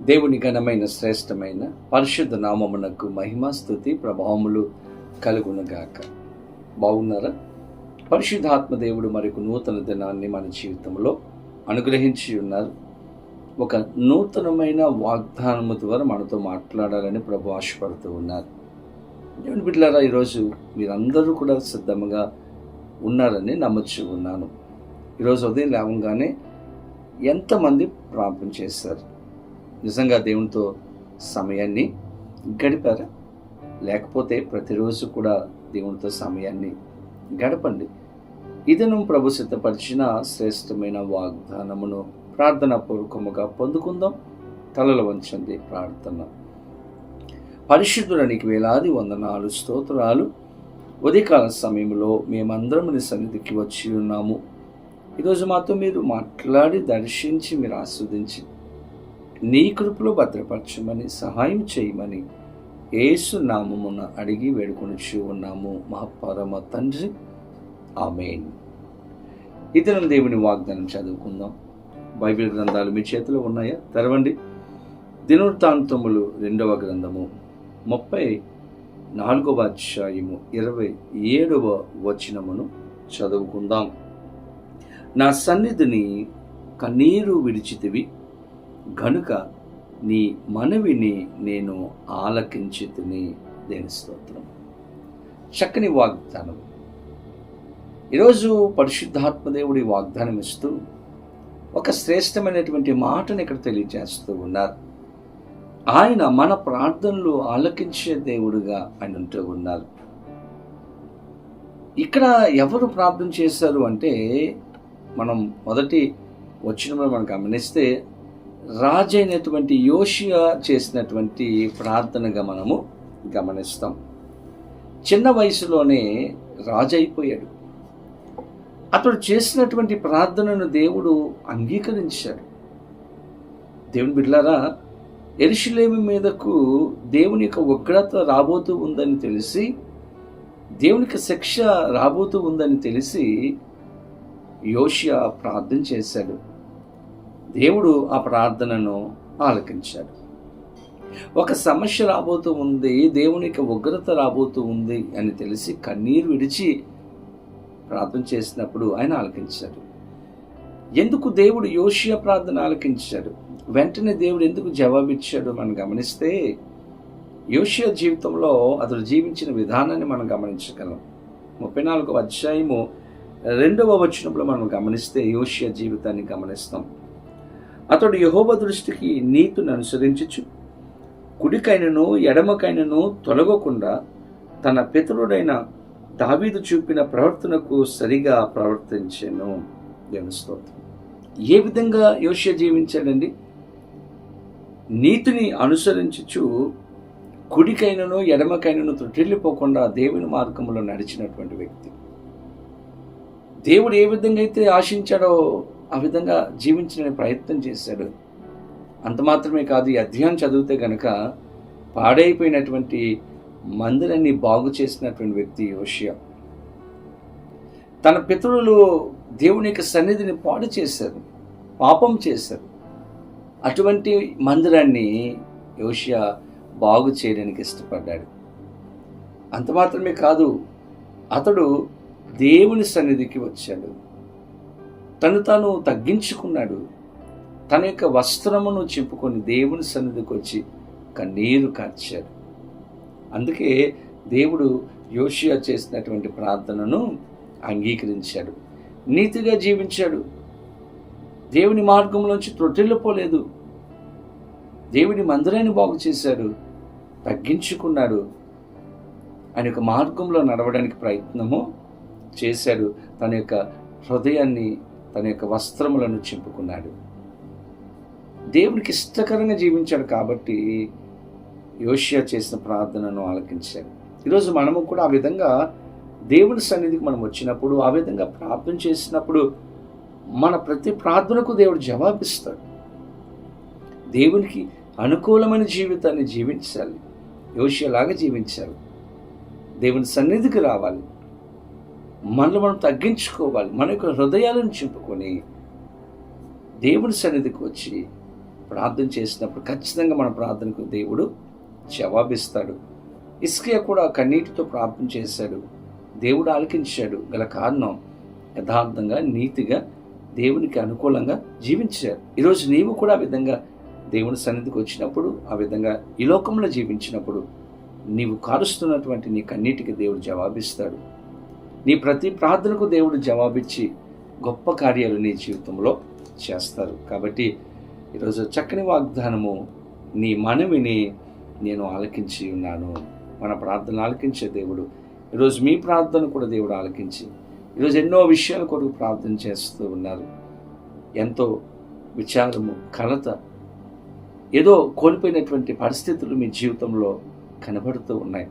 దేవుని ఘనమైన శ్రేష్టమైన పరిశుద్ధ నామమునకు మహిమాస్థుతి ప్రభావములు కలుగునగాక. బాగున్నారా? పరిశుద్ధాత్మ దేవుడు మరొక నూతన దినాన్ని మన జీవితంలో అనుగ్రహించి ఉన్నారు. ఒక నూతనమైన వాగ్దానము ద్వారా మనతో మాట్లాడాలని ప్రభు ఆశపడుతూ ఉన్నారు. దేవుని బిడ్డలారా ఈరోజు మీరందరూ కూడా సిద్ధంగా ఉన్నారని నమ్మచ్చు ఉన్నాను. ఈరోజు ఉదయం లేవగానే ఎంతమంది ప్రార్థన చేశారు? నిజంగా దేవునితో సమయాన్ని గడిపారా? లేకపోతే ప్రతిరోజు కూడా దేవునితో సమయాన్ని గడపండి. ఇదను ప్రభు సిద్ధపరిచిన శ్రేష్టమైన వాగ్దానమును ప్రార్థన పూర్వకముగా పొందుకుందాం. తలలు వంచండి ప్రార్థన. పరిశుద్ధులనికి వేలాది వందనాలు స్తోత్రాలు. ఉదయకాల సమయంలో మేమందరం నీ సన్నిధికి వచ్చి ఉన్నాము. ఈరోజు మాతో మీరు మాట్లాడి దర్శించి మీరు ఆస్వాదించి నీ కృపలో భద్రపరచమని సహాయం చేయమని ఏసు నామమున అడిగి వేడుకొనిచి ఉన్నాము మా పరమ తండ్రి. ఆమెన్. ఇతరం దేవుని వాగ్దానం చదువుకుందాం. బైబిల్ గ్రంథాలు మీ చేతిలో ఉన్నాయా? తెరవండి. దినవృత్తాంతములు రెండవ గ్రంథము ముప్పై నాలుగవ అధ్యాయము ఇరవై ఏడవ వచనమును చదువుకుందాం. నా సన్నిధిని కన్నీరు విడిచితివి గనుక నీ మనవిని నేను ఆలకించితిని దేని స్తోత్రం. చక్కని వాగ్దానం. ఈరోజు పరిశుద్ధాత్మదేవుడి వాగ్దానం ఇస్తూ ఒక శ్రేష్టమైనటువంటి మాటను ఇక్కడ తెలియజేస్తూ ఉన్నారు. ఆయన మన ప్రార్థనలు ఆలకించే దేవుడుగా ఆయన ఉంటూ ఉన్నారు. ఇక్కడ ఎవరు ప్రార్థన చేశారు అంటే మనం మొదటి వచ్చిన మనం గమనిస్తే రాజైనటువంటి యోషియా చేసినటువంటి ప్రార్థనగా మనము గమనిస్తాం. చిన్న వయసులోనే రాజు అయిపోయాడు అతడు చేసినటువంటి ప్రార్థనను దేవుడు అంగీకరించాడు. దేవుని బిడ్లారా ఎరుషులేమి మీదకు దేవుని యొక్క ఉగ్రత రాబోతూ ఉందని తెలిసి దేవునికి శిక్ష రాబోతూ ఉందని తెలిసి యోషియా ప్రార్థన చేశాడు. దేవుడు ఆ ప్రార్థనను ఆలకించాడు. ఒక సమస్య రాబోతూ ఉంది దేవునికి ఉగ్రత రాబోతూ ఉంది అని తెలిసి కన్నీరు విడిచి ప్రార్థన చేసినప్పుడు ఆయన ఆలకించాడు. ఎందుకు దేవుడు యోషియా ప్రార్థన ఆలకించాడు? వెంటనే దేవుడు ఎందుకు జవాబిచ్చాడు మనం గమనిస్తే యోషియా జీవితంలో అతడు జీవించిన విధానాన్ని మనం గమనించగలం. ముప్పై నాలుగవ అధ్యాయము రెండవ వచనంలో మనం గమనిస్తే యోషియా జీవితాన్ని గమనిస్తాం. అతడు యహోబ దృష్టికి నీతిని అనుసరించచ్చు కుడికైనను ఎడమకైనను తొలగకుండా తన పితరుడైన దావీదు చూపిన ప్రవర్తనకు సరిగా ప్రవర్తించాను. దేవుని స్తోత్రం. ఏ విధంగా యోష్య జీవించాడండి? నీతిని అనుసరించుచు కుడికైనను ఎడమకైనను త్రుటిల్లిపోకుండా దేవుని మార్గంలో నడిచినటువంటి వ్యక్తి. దేవుడు ఏ విధంగా అయితే ఆశించాడో ఆ విధంగా జీవించడానికి ప్రయత్నం చేశాడు. అంత మాత్రమే కాదు ఈ అధ్యాయం చదివితే గనక పాడైపోయినటువంటి మందిరాన్ని బాగు చేసినటువంటి వ్యక్తి యోషియా. తన పితరులు దేవుని యొక్క సన్నిధిని పాడు చేశారు పాపం చేశారు. అటువంటి మందిరాన్ని యోషియా బాగు చేయడానికి ఇష్టపడ్డాడు. అంత మాత్రమే కాదు అతడు దేవుని సన్నిధికి వచ్చాడు. తను తాను తగ్గించుకున్నాడు. తన యొక్క వస్త్రమును చింపుకొని దేవుని సన్నిధికి వచ్చి కన్నీరు కార్చాడు. అందుకే దేవుడు యోషియా చేసినటువంటి ప్రార్థనను అంగీకరించాడు. నీతిగా జీవించాడు. దేవుని మార్గంలోంచి త్రొట్టిల్లిపోలేదు. దేవుని మందిరాన్ని బాగు చేశాడు. తగ్గించుకున్నాడు. ఆయన యొక్క మార్గంలో నడవడానికి ప్రయత్నము చేశాడు. తన యొక్క హృదయాన్ని తన యొక్క వస్త్రములను చింపుకున్నాడు. దేవునికి ఇష్టకరంగా జీవించాడు కాబట్టి యోషియా చేసిన ప్రార్థనను ఆలకించాడు. ఈరోజు మనము కూడా ఆ విధంగా దేవుని సన్నిధికి మనం వచ్చినప్పుడు ఆ విధంగా ప్రార్థన చేసినప్పుడు మన ప్రతి ప్రార్థనకు దేవుడు జవాబిస్తాడు. దేవునికి అనుకూలమైన జీవితాన్ని జీవించాలి. యోషియలాగా జీవించాలి. దేవుని సన్నిధికి రావాలి. మనల్ని మనం తగ్గించుకోవాలి. మన యొక్క హృదయాలను చింపుకొని దేవుని సన్నిధికి వచ్చి ప్రార్థన చేసినప్పుడు ఖచ్చితంగా మన ప్రార్థనకు దేవుడు జవాబిస్తాడు. ఇస్కియా కూడా కన్నీటితో ప్రార్థన చేశాడు. దేవుడు ఆలకించాడు. గల కారణం యథార్థంగా నీతిగా దేవునికి అనుకూలంగా జీవించారు. ఈరోజు నీవు కూడా ఆ విధంగా దేవుని సన్నిధికి వచ్చినప్పుడు ఆ విధంగా ఈ లోకంలో జీవించినప్పుడు నీవు కారుస్తున్నటువంటి నీ కన్నీటికి దేవుడు జవాబిస్తాడు. నీ ప్రతి ప్రార్థనకు దేవుడు జవాబిచ్చి గొప్ప కార్యాలు నీ జీవితంలో చేస్తారు. కాబట్టి ఈరోజు చక్కని వాగ్దానము నీ మనవిని నేను ఆలకించి ఉన్నాను. మన ప్రార్థన ఆలకించే దేవుడు. ఈరోజు మీ ప్రార్థన కూడా దేవుడు ఆలకించి ఈరోజు ఎన్నో విషయాల కొరకు ప్రార్థన చేస్తూ ఉన్నారు. ఎంతో విచారము కలత ఏదో కోల్పోయినటువంటి పరిస్థితులు మీ జీవితంలో కనబడుతూ ఉన్నాయి.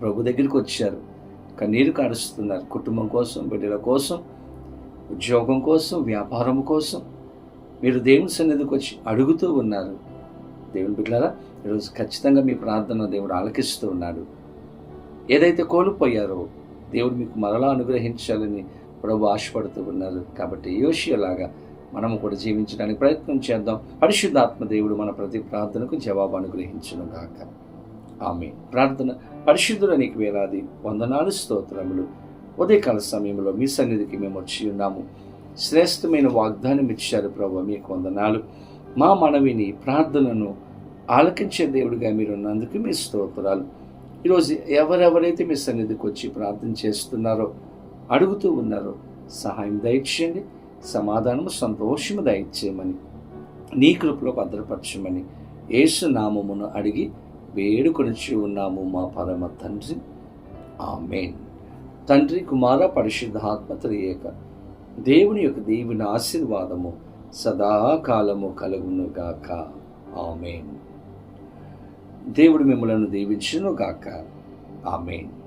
ప్రభు దగ్గరికి వచ్చారు. కన్నీరు కారుస్తున్నారు. కుటుంబం కోసం బిడ్డల కోసం ఉద్యోగం కోసం వ్యాపారం కోసం. మీరు దేవుని సన్నిధికి వచ్చి అడుగుతూ ఉన్నారు. దేవుని బిడ్డలారా ఈరోజు ఖచ్చితంగా మీ ప్రార్థన దేవుడు ఆలకిస్తూ ఉన్నాడు. ఏదైతే కోల్పోయారో దేవుడు మీకు మరలా అనుగ్రహించాలని ప్రభు ఆశపడుతూ ఉన్నారు. కాబట్టి యోషియలాగా మనము కూడా జీవించడానికి ప్రయత్నం చేద్దాం. పరిశుద్ధాత్మ దేవుడు మన ప్రతి ప్రార్థనకు జవాబు అనుగ్రహించును గాక. ఆమె ప్రార్థన పరిశుద్ధుల నీకు వేలాది వందనాలు స్తోత్రములు. ఉదయకాల సమయంలో మీ సన్నిధికి మేము వచ్చి ఉన్నాము. శ్రేష్టమైన వాగ్దానం ఇచ్చారు ప్రభు మీకు వందనాలు. మా మనవిని ప్రార్థనను ఆలకించే దేవుడిగా మీరు ఉన్నందుకు మీ స్తోత్రాలు. ఈరోజు ఎవరెవరైతే మీ సన్నిధికి వచ్చి ప్రార్థన చేస్తున్నారో అడుగుతూ ఉన్నారో సహాయం దయచేయండి సమాధానము సంతోషము దయచేయమని నీ కృపలో భద్రపరచమని యేసు నామమును అడిగి వేడుకొనిచి ఉన్నాము మా పరమ తండ్రి. ఆమెన్. తండ్రి కుమార పరిశుద్ధాత్మ త్రియేక. దేవుని యొక్క దేవుని ఆశీర్వాదము సదాకాలము కలుగునుగాక ఆమెన్. దేవుడు మిమ్మలను దీవించునుగాక ఆమెన్.